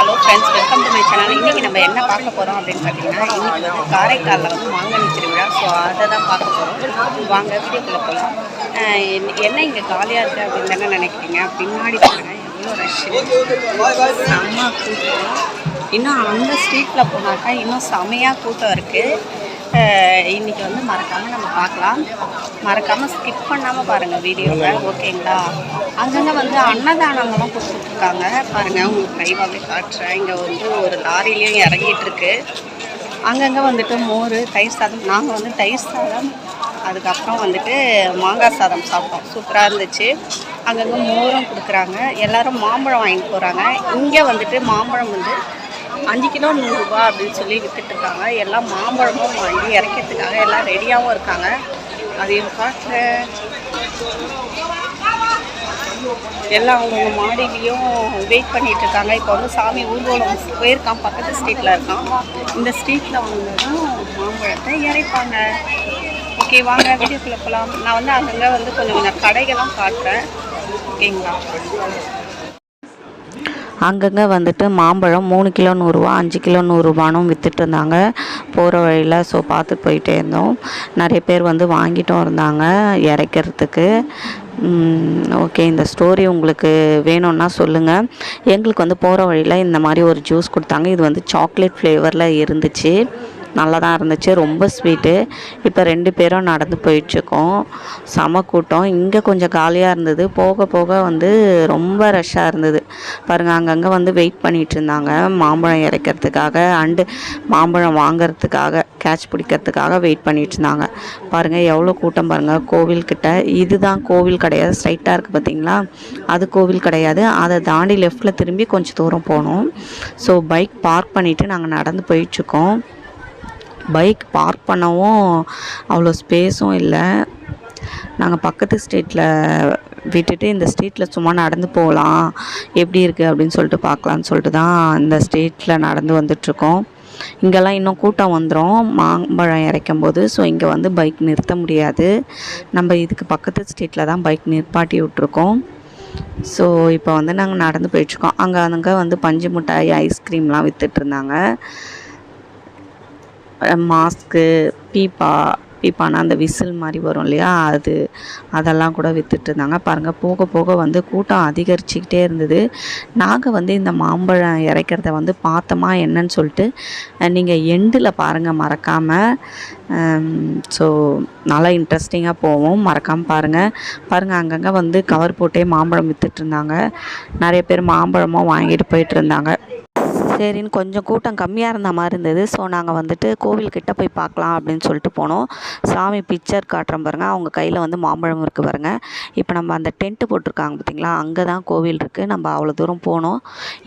Hello friends welcome to my channel இன்றைக்கி நம்ம என்ன பார்க்க போகிறோம் அப்படின்னு பார்த்தீங்கன்னா இன்றைக்கி வந்து காரைக்காலில் வந்து மாங்கனி திருவிழா ஸோ அதை தான் பார்க்க போகிறோம் வாங்க வீடியோக்குள்ளே போகலாம் என்ன இங்கே காலியாக இருக்குது அப்படின்னு தானே நினைக்கிறீங்க? பின்னாடி பாருங்க எவ்வளோ ரஷ் செம்ம கூட்டம். இன்னும் அந்த ஸ்ட்ரீட்டில் போனாக்கா இன்னும் செமையாக கூட்டம் இருக்குது இன்றைக்கி வந்து மறக்காமல் நம்ம பார்க்கலாம். மறக்காமல் ஸ்கிப் பண்ணாமல் பாருங்கள் வீடியோவை ஓகேங்களா அங்கங்கே வந்து அன்னதானங்களும் கொடுத்துட்ருக்காங்க. பாருங்கள் உங்களுக்கு லைவாகவே காட்டுறேன். இங்கே வந்து ஒரு லாரிலையும் இறங்கிட்டு இருக்கு அங்கங்கே வந்துட்டு மோர் தயிர் சாதம். நாங்கள் வந்து தயிர் சாதம் அதுக்கப்புறம் வந்துட்டு மாங்காய் சாதம் சாப்பிட்டோம். சூப்பராக இருந்துச்சு. அங்கங்கே மோரும் கொடுக்குறாங்க. எல்லோரும் மாம்பழம் வாங்கிட்டு போகிறாங்க இங்கே வந்துட்டு மாம்பழம் வந்து அஞ்சு கிலோ நூறுரூபா அப்படின்னு சொல்லி விற்றுட்ருக்காங்க இருக்காங்க எல்லாம் மாம்பழமும் வாங்கி இறக்கிறதுக்காக எல்லாம் ரெடியாகவும் இருக்காங்க. அதையும் காட்டுறேன் எல்லாம் அவங்கவுங்க மாடிலையும் வெயிட் பண்ணிட்டு இருக்காங்க இப்போ வந்து சாமி ஊர்வலம் போயிருக்கான். பக்கத்து ஸ்ட்ரீட்டில் இருக்கான். இந்த ஸ்ட்ரீட்டில் வந்து தான் மாம்பழத்தை இறைப்பாங்க. ஓகே வாங்க வீடியோக்குள்ளே போகலாம் நான் வந்து அங்கங்கே வந்து கொஞ்சம் கொஞ்சம் கடைகள்லாம் காட்டுறேன். ஓகேங்களா அங்கங்கே வந்துட்டு மாம்பழம் மூணு கிலோ நூறுரூவா அஞ்சு கிலோ நூறுரூவானும் விற்றுட்டு இருந்தாங்க போகிற வழியில் ஸோ பார்த்துட்டு போயிட்டே இருந்தோம். நிறைய பேர் வந்து வாங்கிட்டும் இருந்தாங்க இறைக்கிறதுக்கு. ஓகே இந்த ஸ்டோரி உங்களுக்கு வேணும்னா சொல்லுங்கள் எங்களுக்கு வந்து போகிற வழியில் இந்த மாதிரி ஒரு ஜூஸ் கொடுத்தாங்க. இது வந்து சாக்லேட் ஃப்ளேவரில் இருந்துச்சு. நல்லா தான் இருந்துச்சு. ரொம்ப ஸ்வீட்டு இப்போ ரெண்டு பேரும் நடந்து போயிட்டுருக்கோம். செம கூட்டம். இங்கே கொஞ்சம் காலியாக இருந்தது. போக போக வந்து ரொம்ப ரஷ்ஷாக இருந்தது. பாருங்கள் அங்கங்கே வந்து வெயிட் பண்ணிகிட்டு இருந்தாங்க. மாம்பழம் இறைக்கிறதுக்காக அண்டு மாம்பழம் வாங்குறதுக்காக கேட்ச் பிடிக்கிறதுக்காக வெயிட் பண்ணிகிட்டு இருந்தாங்க. பாருங்கள் எவ்வளோ கூட்டம் பாருங்கள் கோவில்கிட்ட இதுதான் கோவில் கிடையாது. ஸ்ட்ரைட்டாக இருக்குது பார்த்தீங்களா அது கோவில் கிடையாது. அதை தாண்டி லெஃப்ட்டில் திரும்பி கொஞ்சம் தூரம் போனோம். ஸோ பைக் பார்க் பண்ணிவிட்டு நாங்கள் நடந்து போயிட்டுருக்கோம். பைக் பார்க் பண்ணவும் அவ்வளோ ஸ்பேஸும் இல்லை. நாங்கள் பக்கத்து ஸ்ட்ரீட்டில் விட்டுட்டு இந்த ஸ்ட்ரீட்டில் சும்மா நடந்து போகலாம். எப்படி இருக்குது அப்படின்னு சொல்லிட்டு பார்க்கலான்னு சொல்லிட்டு தான் இந்த ஸ்ட்ரீட்டில் நடந்து வந்துட்ருக்கோம் இங்கெல்லாம் இன்னும் கூட்டம் வந்துடும் மாம்பழம் இறைக்கும் போது ஸோ இங்கே வந்து பைக் நிறுத்த முடியாது. நம்ம இதுக்கு பக்கத்து ஸ்ட்ரீட்டில் தான் பைக் நிற்பாட்டி விட்ருக்கோம் ஸோ இப்போ வந்து நாங்கள் நடந்து போயிட்டுருக்கோம். அங்கே அங்கே வந்து பஞ்சு மிட்டாய் ஐஸ்கிரீம்லாம் விற்றுட்டு இருந்தாங்க. மாஸ்க்கு பீப்பா பீப்பானா அந்த விசில் மாதிரி வரும் இல்லையா? அது அதெல்லாம் கூட விற்றுட்டு இருந்தாங்க பாருங்கள் போக போக வந்து கூட்டம் அதிகரிச்சுக்கிட்டே இருந்தது. நாங்கள் வந்து இந்த மாம்பழம் இறைக்கிறத வந்து பார்த்தோமா என்னன்னு சொல்லிட்டு நீங்கள் எண்டில் பாருங்கள் மறக்காமல் ஸோ நல்லா இன்ட்ரெஸ்டிங்காக போவோம். மறக்காமல் பாருங்கள் பாருங்கள் அங்கங்கே வந்து கவர் போட்டே மாம்பழம் விற்றுட்ருந்தாங்க நிறைய பேர் மாம்பழமும் வாங்கிட்டு போயிட்டு இருந்தாங்க சரின்னு கொஞ்சம் கூட்டம் கம்மியாக இருந்த மாதிரி இருந்தது. ஸோ நாங்கள் வந்துட்டு கோவில்கிட்ட போய் பார்க்கலாம் அப்படின்னு சொல்லிட்டு போனோம். சாமி பிக்சர் காட்டுறோம் பாருங்கள் அவங்க கையில் வந்து மாம்பழம் இருக்குது பாருங்கள் இப்போ நம்ம அந்த டென்ட்டு போட்டிருக்காங்க பார்த்தீங்களா அங்கே தான் கோவில் இருக்குது நம்ம அவ்வளோ தூரம் போனோம்.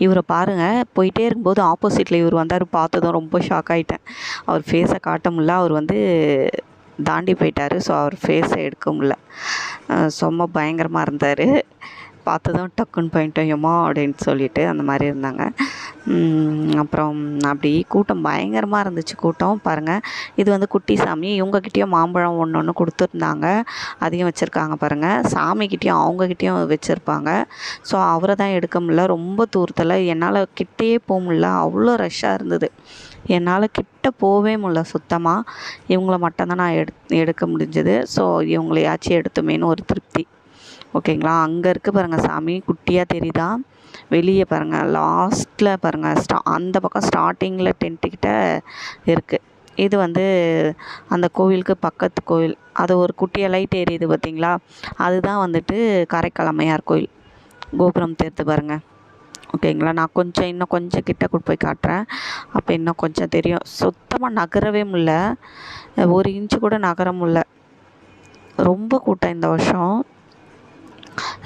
இவரை பாருங்கள் போயிட்டே இருக்கும்போது ஆப்போசிட்டில் இவர் வந்தார். பார்த்ததும் ரொம்ப ஷாக் ஆகிட்டேன் அவர் ஃபேஸை காட்ட முடியல. அவர் வந்து தாண்டி போயிட்டார். ஸோ அவர் ஃபேஸை எடுக்க முடில ரொம்ப பயங்கரமாக இருந்தார். பார்த்ததும் டக்குன்னு போயிட்டோம். ஏமா அப்படின்னு சொல்லிட்டு அந்த மாதிரி இருந்தாங்க. அப்புறம் அப்படி கூட்டம் பயங்கரமாக இருந்துச்சு கூட்டம். பாருங்கள் இது வந்து குட்டி சாமி. இவங்கக்கிட்டேயும் மாம்பழம் ஒன்று ஒன்று கொடுத்துருந்தாங்க. அதையும் வச்சுருக்காங்க பாருங்கள் சாமிக்கிட்டேயும் அவங்கக்கிட்டேயும் வச்சுருப்பாங்க. ஸோ அவரை தான் எடுக்க முடியல. ரொம்ப தூரத்தில் என்னால் கிட்டேயே போக முடில அவ்வளோ ரஷ்ஷாக இருந்தது. என்னால் கிட்ட போகவே முடில சுத்தமாக இவங்கள மட்டும்தான் நான் எடு எடுக்க முடிஞ்சது. ஸோ இவங்களையாச்சும் எடுத்துமேன்னு ஒரு திருப்தி. ஓகேங்களா அங்கே இருக்குது பாருங்கள் சாமி. குட்டியாக தெரியுதா? வெளியே பாருங்கள் லாஸ்ட்டில் பாருங்கள் ஸ்டா அந்த பக்கம் ஸ்டார்டிங்கில் டென்ட்டுக்கிட்ட இருக்குது இது வந்து அந்த கோவிலுக்கு பக்கத்து கோவில். அது ஒரு குட்டியாக லைட் எரியுது பார்த்தீங்களா அதுதான் வந்துட்டு காரைக்கால் அம்மையார் கோயில் கோபுரம் தேர்த்து பாருங்கள் ஓகேங்களா நான் கொஞ்சம் இன்னும் கொஞ்சம் கிட்ட கூட்டு போய் காட்டுறேன். அப்போ இன்னும் கொஞ்சம் தெரியும். சுத்தமாக நகரவே முடில ஒரு இன்ச்சு கூட நகர முடில ரொம்ப கூட்டம் இந்த வருஷம்.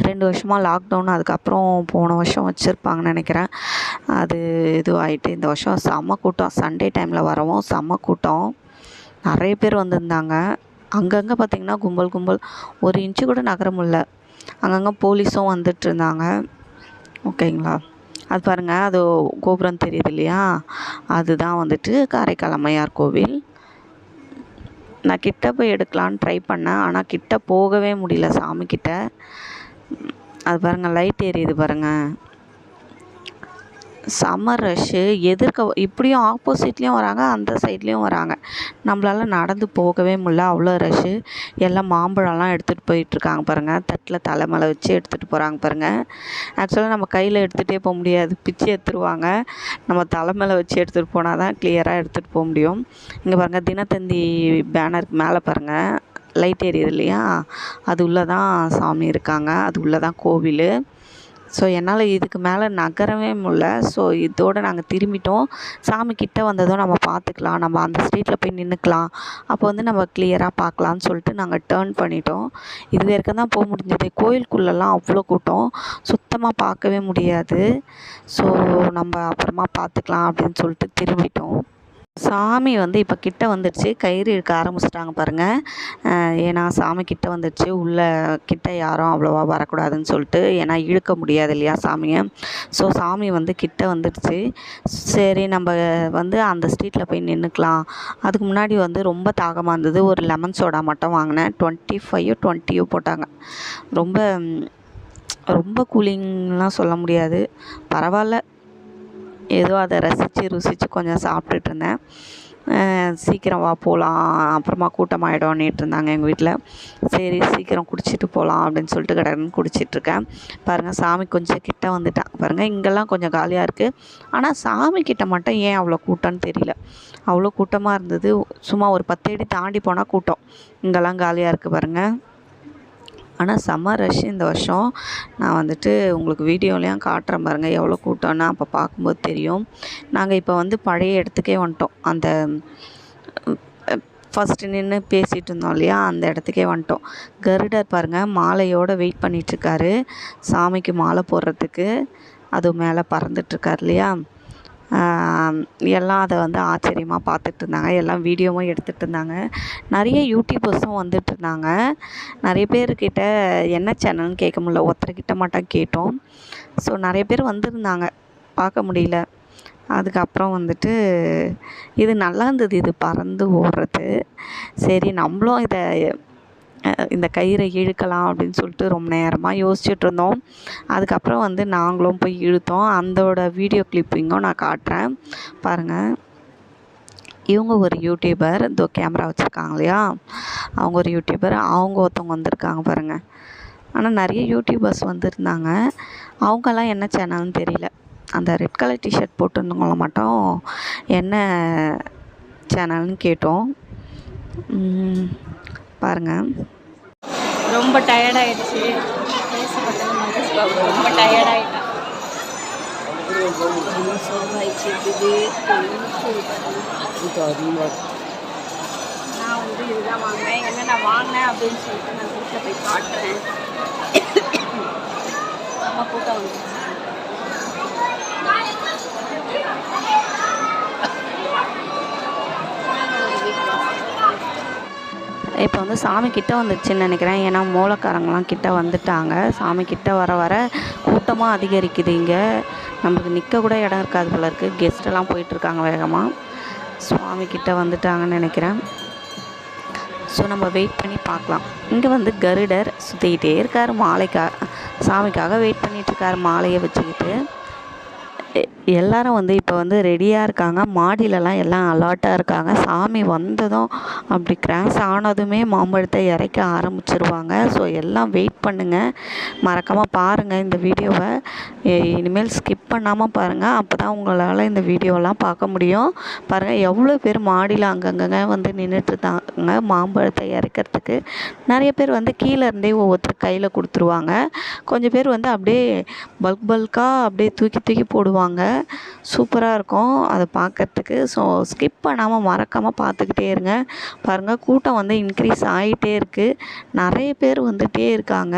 ரெண்டு வருஷமாக லாக்டவுன் அதுக்கப்புறம் போன வருஷம் வச்சுருப்பாங்கன்னு நினைக்கிறேன். அது இதுவாகிட்டு இந்த வருஷம் செம்ம கூட்டம். சண்டே டைமில் வரவும் செம்ம கூட்டம். நிறைய பேர் வந்திருந்தாங்க. அங்கங்கே பார்த்திங்கன்னா கும்பல் கும்பல் ஒரு இன்ச்சு கூட நகர முடில அங்கங்கே போலீஸும் வந்துட்டு இருந்தாங்க. ஓகேங்களா அது பாருங்கள் அது கோபுரம் தெரியுது இல்லையா? அதுதான் வந்துட்டு காரைக்கால் அம்மையார் கோவில். நான் கிட்ட போய் எடுக்கலான்னு ட்ரை பண்ணேன். ஆனால் கிட்ட போகவே முடியல சாமிக்கிட்ட அது பாருங்கள் லைட் எரியுது பாருங்கள் செம ரஷ்ஷு எதிர்க்க இப்படியும் ஆப்போசிட்லேயும் வராங்க அந்த சைட்லேயும் வராங்க. நம்மளால் நடந்து போகவே முடியல அவ்வளோ ரஷ்ஷு எல்லாம் மாம்பழம்லாம் எடுத்துகிட்டு போயிட்டுருக்காங்க பாருங்கள் தட்டில் தலை மேலே வச்சு எடுத்துகிட்டு போகிறாங்க பாருங்கள் ஆக்சுவலாக நம்ம கையில் எடுத்துகிட்டே போக முடியாது. பிச்சு எடுத்துருவாங்க நம்ம தலை மேலே வச்சு எடுத்துகிட்டு போனால் தான் கிளியராக எடுத்துகிட்டு போக முடியும். இங்கே பாருங்கள் தினத்தந்தி பேனருக்கு மேலே பாருங்கள் லைட் எரியுது இல்லையா? அது உள்ளே தான் சாமி இருக்காங்க. அது உள்ளே தான் கோவில். ஸோ என்னால் இதுக்கு மேலே நகரவே முடில ஸோ இதோடு நாங்கள் திரும்பிட்டோம். சாமி கிட்டே வந்ததும் நம்ம பார்த்துக்கலாம் நம்ம அந்த ஸ்ட்ரீட்டில் போய் நின்றுக்கலாம் அப்போ வந்து நம்ம கிளியராக பார்க்கலான்னு சொல்லிட்டு நாங்கள் டேர்ன் பண்ணிட்டோம். இது வரைக்கும் தான் போக முடிஞ்சது. கோயிலுக்குள்ளெல்லாம் அவ்வளோ கூட்டம். சுத்தமாக பார்க்கவே முடியாது. ஸோ நம்ம அப்புறமா பார்த்துக்கலாம் அப்படின்னு சொல்லிட்டு திரும்பிட்டோம். சாமி வந்து இப்போ கிட்ட வந்துடுச்சு கயிறு இழுக்க ஆரம்பிச்சிட்டாங்க பாருங்கள் ஏன்னா சாமி கிட்ட வந்துடுச்சு உள்ளே கிட்ட யாரும் அவ்வளோவா வரக்கூடாதுன்னு சொல்லிட்டு ஏன்னா இழுக்க முடியாது இல்லையா சாமியை. ஸோ சாமி வந்து கிட்ட வந்துடுச்சு சரி நம்ம வந்து அந்த ஸ்ட்ரீட்டில் போய் நின்றுக்கலாம் அதுக்கு முன்னாடி வந்து ரொம்ப தாகமாக இருந்தது. ஒரு லெமன் சோடா மட்டும் வாங்கினேன். டுவெண்ட்டி ஃபைவோ டுவெண்ட்டியோ போட்டாங்க. ரொம்ப ரொம்ப கூலிங்லாம் சொல்ல முடியாது. பரவாயில்ல. ஏதோ அதை ரசித்து ருசித்து கொஞ்சம் சாப்பிட்டுட்டு இருந்தேன் சீக்கிரம் வா போகலாம் அப்புறமா கூட்டமாயிடும்னுட்டு இருந்தாங்க எங்கள் வீட்டில் சரி சீக்கிரம் குடிச்சிட்டு போகலாம் அப்படின்னு சொல்லிட்டு கடன்னு குடிச்சிட்ருக்கேன். பாருங்கள் சாமி கொஞ்சம் கிட்ட வந்துட்டேன் பாருங்கள் இங்கெல்லாம் கொஞ்சம் காலியாக இருக்குது ஆனால் சாமி கிட்ட மட்டும் ஏன் அவ்வளோ கூட்டம்னு தெரியல. அவ்வளோ கூட்டமாக இருந்தது. சும்மா ஒரு பத்து அடி தாண்டி போனால் கூட்டம். இங்கெல்லாம் காலியாக இருக்குது பாருங்கள் ஆனால் செம்ம ரஷ் இந்த வருஷம். நான் வந்துட்டு உங்களுக்கு வீடியோலையும் காட்டுறேன் பாருங்கள் எவ்வளோ கூட்டம்னா அப்போ பார்க்கும்போது தெரியும். நாங்கள் இப்போ வந்து பழைய இடத்துக்கே வந்துட்டோம். அந்த ஃபஸ்ட்டு நின்று பேசிகிட்டு இருந்தோம் இல்லையா அந்த இடத்துக்கே வந்துட்டோம். கருடர் பாருங்கள் மாலையோடு வெயிட் பண்ணிகிட்ருக்காரு சாமிக்கு மாலை போடுறதுக்கு அது மேலே பறந்துட்டுருக்கார் இல்லையா? எல்லாம் அதை வந்து ஆச்சரியமாக பார்த்துட்டு இருந்தாங்க. எல்லாம் வீடியோவும் எடுத்துகிட்டு இருந்தாங்க. நிறைய யூடியூபர்ஸும் வந்துட்டு இருந்தாங்க. நிறைய பேர்கிட்ட என்ன சேனல்னு கேட்க முடில ஒருத்தர்கிட்ட மட்டும் கேட்டோம். ஸோ நிறைய பேர் வந்திருந்தாங்க. பார்க்க முடியல. அதுக்கப்புறம் வந்துட்டு இது நல்லா இருந்தது. இது பறந்து ஓடுறது. சரி நம்மளும் இதை இந்த கயிறை இழுக்கலாம் அப்படின்னு சொல்லிட்டு ரொம்ப நேரமாக யோசிச்சுட்டு இருந்தோம். அதுக்கப்புறம் வந்து நாங்களும் போய் இழுத்தோம். அதோட வீடியோ கிளிப்பிங்கும் நான் காட்டுறேன். பாருங்கள் இவங்க ஒரு யூடியூபர் இதோ கேமரா வச்சுருக்காங்க இல்லையா? அவங்க ஒரு யூடியூபர் அவங்க ஒருத்தவங்க வந்திருக்காங்க பாருங்கள் ஆனால் நிறைய யூடியூபர்ஸ் வந்திருந்தாங்க. அவங்கெல்லாம் என்ன சேனல்னு தெரியல. அந்த ரெட் கலர் டிஷர்ட் போட்டிருந்தவங்கள மட்டும் என்ன சேனல்னு கேட்டோம். பாருங்கள் ரொம்ப டயர்ட் ஆயிடுச்சு பேசப்பட்டது மகேஷ் பாபு ரொம்ப டயர்ட் ஆயிட்டான் சோர்வாயிடுச்சு நான் வந்து இதுதான் வாங்கினேன். என்ன நான் வாங்கினேன் அப்படின்னு சொல்லிட்டு நான் வீட்டில் போய் காட்டுறேன். நம்ம கூட்டம் வந்து இப்போ வந்து சாமி கிட்ட வந்துடுச்சுன்னு நினைக்கிறேன். ஏன்னா மூலக்காரங்களாம் கிட்ட வந்துட்டாங்க. சாமி கிட்ட வர வர கூட்டமாக அதிகரிக்குது இங்கே. நமக்கு நிற்க கூட இடம் இருக்காது போல இருக்குது கெஸ்ட்டெல்லாம் போயிட்டுருக்காங்க வேகமாக சுவாமி கிட்ட வந்துட்டாங்கன்னு நினைக்கிறேன். ஸோ நம்ம வெயிட் பண்ணி பார்க்கலாம். இங்கே வந்து கருடர் சுற்றிக்கிட்டே இருக்கார். மாலைக்காக சாமிக்காக வெயிட் பண்ணிகிட்ருக்காரு மாலையை வச்சுக்கிட்டு. எல்லாரும் வந்து இப்போ வந்து ரெடியாக இருக்காங்க. மாடியிலலாம் எல்லாம் அலர்ட்டாக இருக்காங்க. சாமி வந்ததும் அப்படி கிராஸ் ஆனதுமே மாம்பழத்தை இறக்க ஆரம்பிச்சிருவாங்க. ஸோ எல்லாம் வெயிட் பண்ணுங்கள் மறக்காமல் பாருங்கள் இந்த வீடியோவை இனிமேல் ஸ்கிப் பண்ணாமல் பாருங்கள் அப்போ தான் உங்களால் இந்த வீடியோலாம் பார்க்க முடியும். பாருங்கள் எவ்வளோ பேர் மாடியில் அங்கங்கங்க வந்து நின்றுட்டுருந்தாங்க மாம்பழத்தை இறக்கிறதுக்கு. நிறைய பேர் வந்து கீழே இருந்தே ஒவ்வொருத்தர் கையில் கொடுத்துருவாங்க. கொஞ்சம் பேர் வந்து அப்படியே பல்க் பல்காக அப்படியே தூக்கி தூக்கி போடுவாங்க. சூப்பராக இருக்கும். அதை பார்க்கறதுக்கு ஸோ ஸ்கிப் பண்ணாமல் மறக்காமல் பார்த்துக்கிட்டே இருங்க. பாருங்கள் கூட்டம் வந்து இன்க்ரீஸ் ஆகிட்டே இருக்குது நிறைய பேர் வந்துகிட்டே இருக்காங்க.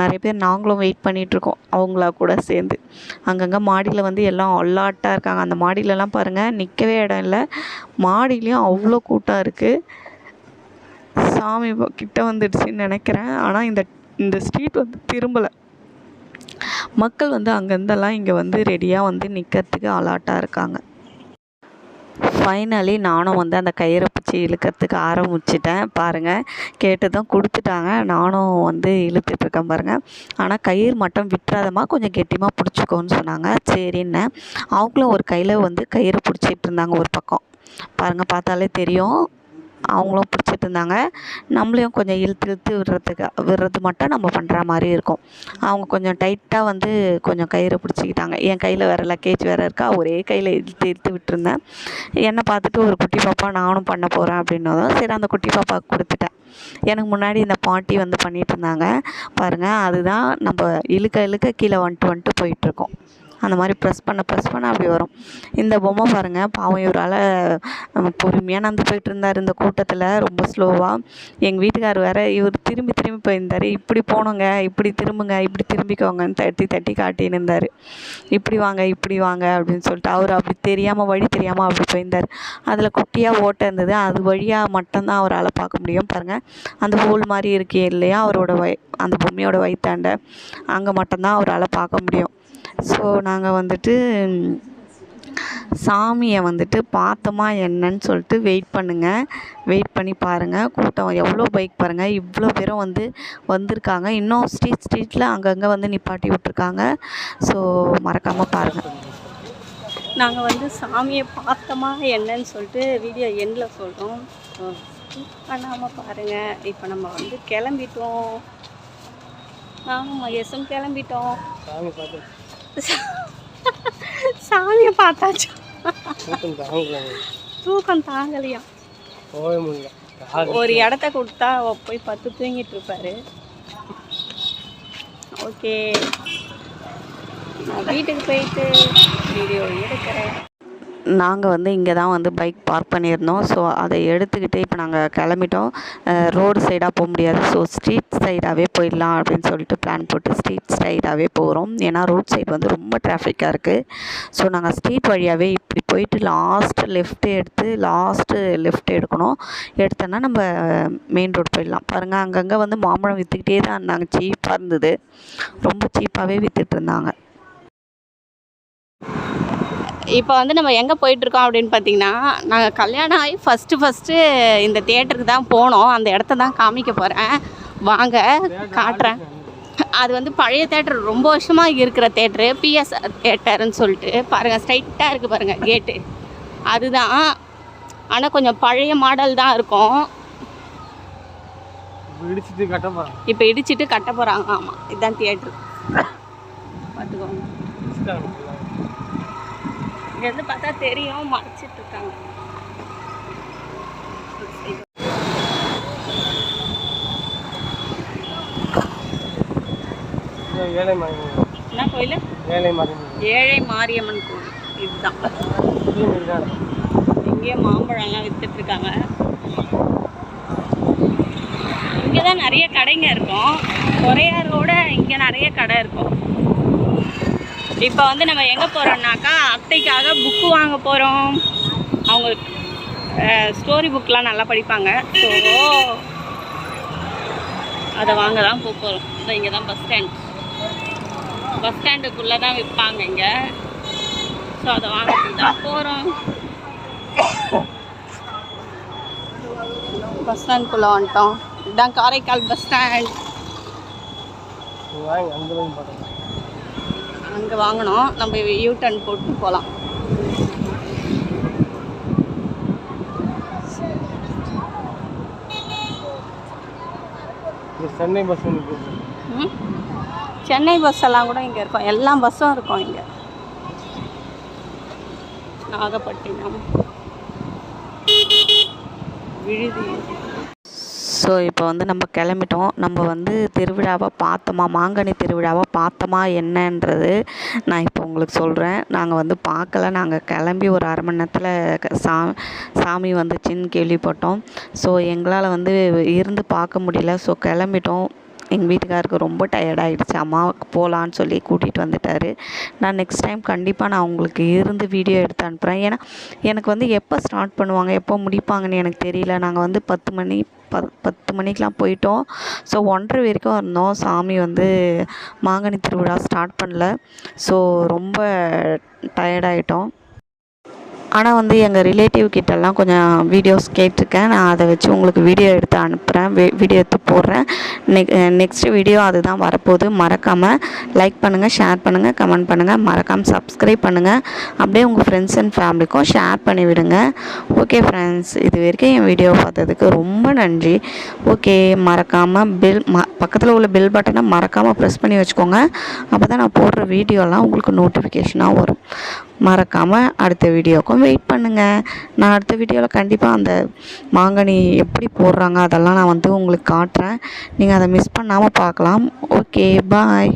நிறைய பேர் நாங்களும் வெயிட் பண்ணிகிட்ருக்கோம் அவங்களா கூட சேர்ந்து. அங்கங்கே மாடியில் வந்து எல்லாம் அல்லாட்டாக இருக்காங்க. அந்த மாடியிலலாம் பாருங்கள் நிற்கவே இடம் இல்லை. மாடியிலையும் அவ்வளோ கூட்டம் இருக்குது சாமி கிட்ட வந்துடுச்சுன்னு நினைக்கிறேன். ஆனால் இந்த இந்த ஸ்ட்ரீட் வந்து திரும்பலை. மக்கள் வந்து அங்கேருந்தெல்லாம் இங்கே வந்து ரெடியாக வந்து நிற்கிறதுக்கு அலாட்டாக இருக்காங்க. ஃபைனலி நானும் வந்து அந்த கயிறை பிடிச்சி இழுக்கிறதுக்கு ஆரம்பிச்சிட்டேன். பாருங்கள் கேட்டதும் கொடுத்துட்டாங்க. நானும் வந்து இழுத்துட்ருக்கேன் பாருங்கள் ஆனால் கயிறு மட்டும் விட்டுறாதம்மா கொஞ்சம் கெட்டியமாக பிடிச்சிக்கோன்னு சொன்னாங்க. சரின்னேன் அவங்களும் ஒரு கையில் வந்து கயிறு பிடிச்சிட்டு இருந்தாங்க ஒரு பக்கம். பாருங்கள் பார்த்தாலே தெரியும். அவங்களும் பிடிச்சிட்டு இருந்தாங்க நம்மளையும் கொஞ்சம் இழுத்து இழுத்து விடுறதுக்கு விடுறது மட்டும் நம்ம பண்ணுற மாதிரி இருக்கும். அவங்க கொஞ்சம் டைட்டாக வந்து கொஞ்சம் கயிறை பிடிச்சிக்கிட்டாங்க. என் கையில் வேறு லக்கேஜ் வேறு இருக்கா? ஒரே கையில் இழுத்து இழுத்து விட்டுருந்தேன். என்னை பார்த்துட்டு ஒரு குட்டி பாப்பா நானும் பண்ண போகிறேன் அப்படின்னதும் சரி அந்த குட்டி பாப்பாவுக்கு கொடுத்துட்டேன். எனக்கு முன்னாடி இந்த பாட்டி வந்து பண்ணிகிட்டு இருந்தாங்க. பாருங்கள் அதுதான் நம்ம இழுக்க இழுக்க கீழே வந்துட்டு வந்துட்டு போயிட்டுருக்கோம் அந்த மாதிரி ப்ரெஸ் பண்ண ப்ரெஸ் பண்ண அப்படி வரும். இந்த பொம்மை பாருங்கள் பாவம் இவரால் பொறுமையாக நடந்து போயிட்டு இருந்தார் இந்த கூட்டத்தில் ரொம்ப ஸ்லோவாக எங்கள் வீட்டுக்கார் வேறு இவர் திரும்பி திரும்பி போயிருந்தார். இப்படி போகணுங்க இப்படி திரும்புங்க இப்படி திரும்பிக்கோங்கன்னு தட்டி தட்டி காட்டின்னு இருந்தார். இப்படி வாங்க இப்படி வாங்க அப்படின்னு சொல்லிட்டு அவர் அப்படி தெரியாமல் வழி தெரியாமல் அப்படி போயிருந்தார். அதில் குட்டியாக ஓட்டை இருந்தது. அது வழியாக மட்டும்தான் அவரால் பார்க்க முடியும். பாருங்கள் அந்த ஹோல் மாதிரி இருக்கே இல்லையா அவரோட வய அந்த பொம்மையோட வயிற்றாண்ட அங்கே மட்டும்தான் அவரால் பார்க்க முடியும். ஸோ நாங்கள் வந்துட்டு சாமியை வந்துட்டு பார்த்தோமா என்னன்னு சொல்லிட்டு வெயிட் பண்ணுங்கள் வெயிட் பண்ணி பாருங்கள் கூட்டம் எவ்வளோ பைக் பாருங்கள் இவ்வளோ பேரும் வந்து வந்திருக்காங்க. இன்னும் ஸ்ட்ரீட் ஸ்ட்ரீட்டில் அங்கங்கே வந்து நிப்பாட்டி விட்ருக்காங்க ஸோ மறக்காமல் பாருங்கள் நாங்கள் வந்து சாமியை பார்த்தோமா என்னன்னு சொல்லிட்டு வீடியோ எண்டில் சொல்கிறோம் பண்ணாமல் பாருங்கள் இப்போ நம்ம வந்து கிளம்பிட்டோம். நானும் மகேஷும் கிளம்பிட்டோம். சாமியை பார்த்தாச்சு? தூக்கம் தாங்கலையா. போகவே முடியல. ஒரு இடத்த கொடுத்தா போய் பத்து தூங்கிட்டு இருப்பாரு. ஓகே. நான் வீட்டுக்கு போயிட்டு வீடியோ எடுக்கிறேன். நாங்கள் வந்து இங்கே தான் வந்து பைக் பார்க் பண்ணியிருந்தோம். ஸோ அதை எடுத்துக்கிட்டு இப்போ நாங்கள் கிளம்பிட்டோம். ரோடு சைடாக போக முடியாது. ஸோ ஸ்ட்ரீட் சைடாகவே போயிடலாம் அப்படின்னு சொல்லிட்டு பிளான் போட்டு ஸ்ட்ரீட் சைடாகவே போகிறோம் ஏன்னா ரோட் சைடு வந்து ரொம்ப டிராஃபிக்காக இருக்குது ஸோ நாங்கள் ஸ்ட்ரீட் வழியாகவே இப்படி போயிட்டு லாஸ்ட்டு லெஃப்ட்டு எடுத்து லாஸ்ட்டு லெஃப்ட் எடுக்கணும். எடுத்தோன்னா நம்ம மெயின் ரோடு போயிடலாம். பாருங்கள் அங்கங்கே வந்து மாம்பழம் விற்றுக்கிட்டே தான் இருந்தாங்க. சீப்பாக இருந்தது. ரொம்ப சீப்பாகவே விற்றுட்டு இருந்தாங்க. இப்போ வந்து நம்ம எங்கே போயிட்டுருக்கோம் அப்படின்னு பார்த்தீங்கன்னா நாங்கள் கல்யாணம் ஆகி ஃபஸ்ட்டு ஃபஸ்ட்டு இந்த தேட்டருக்கு தான் போனோம். அந்த இடத்த தான் காமிக்க போகிறேன் வாங்க காட்டுறேன். அது வந்து பழைய தேட்டர் ரொம்ப வருஷமாக இருக்கிற தேட்டரு பிஎஸ்ஆர் தேட்டர்னு சொல்லிட்டு. பாருங்கள் ஸ்ட்ரைட்டாக இருக்குது பாருங்கள் கேட்டு அதுதான். ஆனால் கொஞ்சம் பழைய மாடல் தான் இருக்கும். இடிச்சிட்டு கட்ட போகிறான் இப்போ இடிச்சிட்டு கட்ட போகிறாங்க ஆமாம் இதுதான் தியேட்ரு பார்த்துக்கோங்க. இங்கேருந்து பார்த்தா தெரியும் மறைச்சிட்டு இருக்காங்க ஏழை என்ன கோயில்? ஏழை மாதிரி ஏழை மாரியம்மன் கோயில் இதுதான். இங்கேயே மாம்பழம்லாம் வித்துட்டு இருக்காங்க இங்கே தான் நிறைய கடைங்க இருக்கும். குறையாரோட இங்கே நிறைய கடை இருக்கும். இப்போ வந்து நம்ம எங்கே போகிறோம்னாக்கா அத்தைக்காக புக்கு வாங்க போகிறோம் அவங்க ஸ்டோரி புக்லாம் நல்லா படிப்பாங்க. ஸோ அதை வாங்க தான் போக போகிறோம் இப்போ இங்கே தான் பஸ் ஸ்டாண்ட் பஸ் ஸ்டாண்டுக்குள்ளே தான் விற்பாங்க இங்கே. ஸோ அதை வாங்கிறதுக்கு தான் போகிறோம் பஸ் ஸ்டாண்ட்குள்ளே வந்துட்டோம். இதுதான் காரைக்கால் பஸ் ஸ்டாண்ட் நீ வாங்கி அந்த மாதிரி போட்டோம் அங்கே வாங்கினோம் நம்ம யூ டர்ன் போட்டு போகலாம் சென்னை பஸ்? சென்னை பஸ் எல்லாம் கூட இங்கே இருக்கும். எல்லா பஸ்ஸும் இருக்கும் இங்கே. நாகப்பட்டினம். விழுதி. ஸோ இப்போ வந்து நம்ம கிளம்பிட்டோம். நம்ம வந்து திருவிழாவை பார்த்தோமா? மாங்கனி திருவிழாவை பார்த்தோமா? என்னன்றது நான் இப்போ உங்களுக்கு சொல்கிறேன் நாங்கள் வந்து பார்க்கல. நாங்கள் கிளம்பி ஒரு அரை மணி நேரத்தில் க- சா சாமி வந்துச்சுன்னு கேள்விப்பட்டோம். ஸோ எங்களால் வந்து இருந்து பார்க்க முடியல. ஸோ கிளம்பிட்டோம். எங்கள் வீட்டுக்காருக்கு ரொம்ப டயர்டாகிடுச்சு அம்மாவுக்கு போகலான்னு சொல்லி கூட்டிகிட்டு வந்துட்டார். நான் நெக்ஸ்ட் டைம் கண்டிப்பாக நான் உங்களுக்கு இருந்து வீடியோ எடுத்து அனுப்புகிறேன் ஏன்னா எனக்கு வந்து எப்போ ஸ்டார்ட் பண்ணுவாங்க எப்போ முடிப்பாங்கன்னு எனக்கு தெரியல. நாங்கள் வந்து பத்து மணி ப பத்து மணிக்கெலாம் போயிட்டோம். ஸோ ஒன்றரை வரைக்கும் இருந்தோம். சாமி வந்து மாங்கனி திருவிழா ஸ்டார்ட் பண்ணல. ஸோ ரொம்ப டயர்டாயிட்டோம் ஆனால் வந்து எங்கள் ரிலேட்டிவ் கிட்டலாம் கொஞ்சம் வீடியோஸ் கேட்டிருக்கேன். நான் அதை வச்சு உங்களுக்கு வீடியோ எடுத்து அனுப்புகிறேன் வீடியோ எடுத்து போடுறேன். நெக் நெக்ஸ்ட் வீடியோ அதுதான் வரப்போகுது. மறக்காமல் லைக் பண்ணுங்கள் ஷேர் பண்ணுங்கள் கமெண்ட் பண்ணுங்கள் மறக்காமல் சப்ஸ்கிரைப் பண்ணுங்கள் அப்படியே உங்கள் ஃப்ரெண்ட்ஸ் அண்ட் ஃபேமிலிக்கும் ஷேர் பண்ணி விடுங்க. ஓகே ஃப்ரெண்ட்ஸ் இது வரைக்கும் என் வீடியோ பார்த்ததுக்கு ரொம்ப நன்றி. ஓகே மறக்காமல் பில் ம பக்கத்தில் உள்ள பில் பட்டனை மறக்காமல் ப்ரெஸ் பண்ணி வச்சுக்கோங்க. அப்போ தான் நான் போடுற வீடியோலாம் உங்களுக்கு நோட்டிஃபிகேஷனாக வரும். மறக்காமல் அடுத்த வீடியோக்கும் வெயிட் பண்ணுங்கள் நான் அடுத்த வீடியோவில் கண்டிப்பாக அந்த மாங்கனி எப்படி போடுறாங்க அதெல்லாம் நான் வந்து உங்களுக்கு காட்டுறேன். நீங்கள் அதை மிஸ் பண்ணாமல் பார்க்கலாம். Okay bye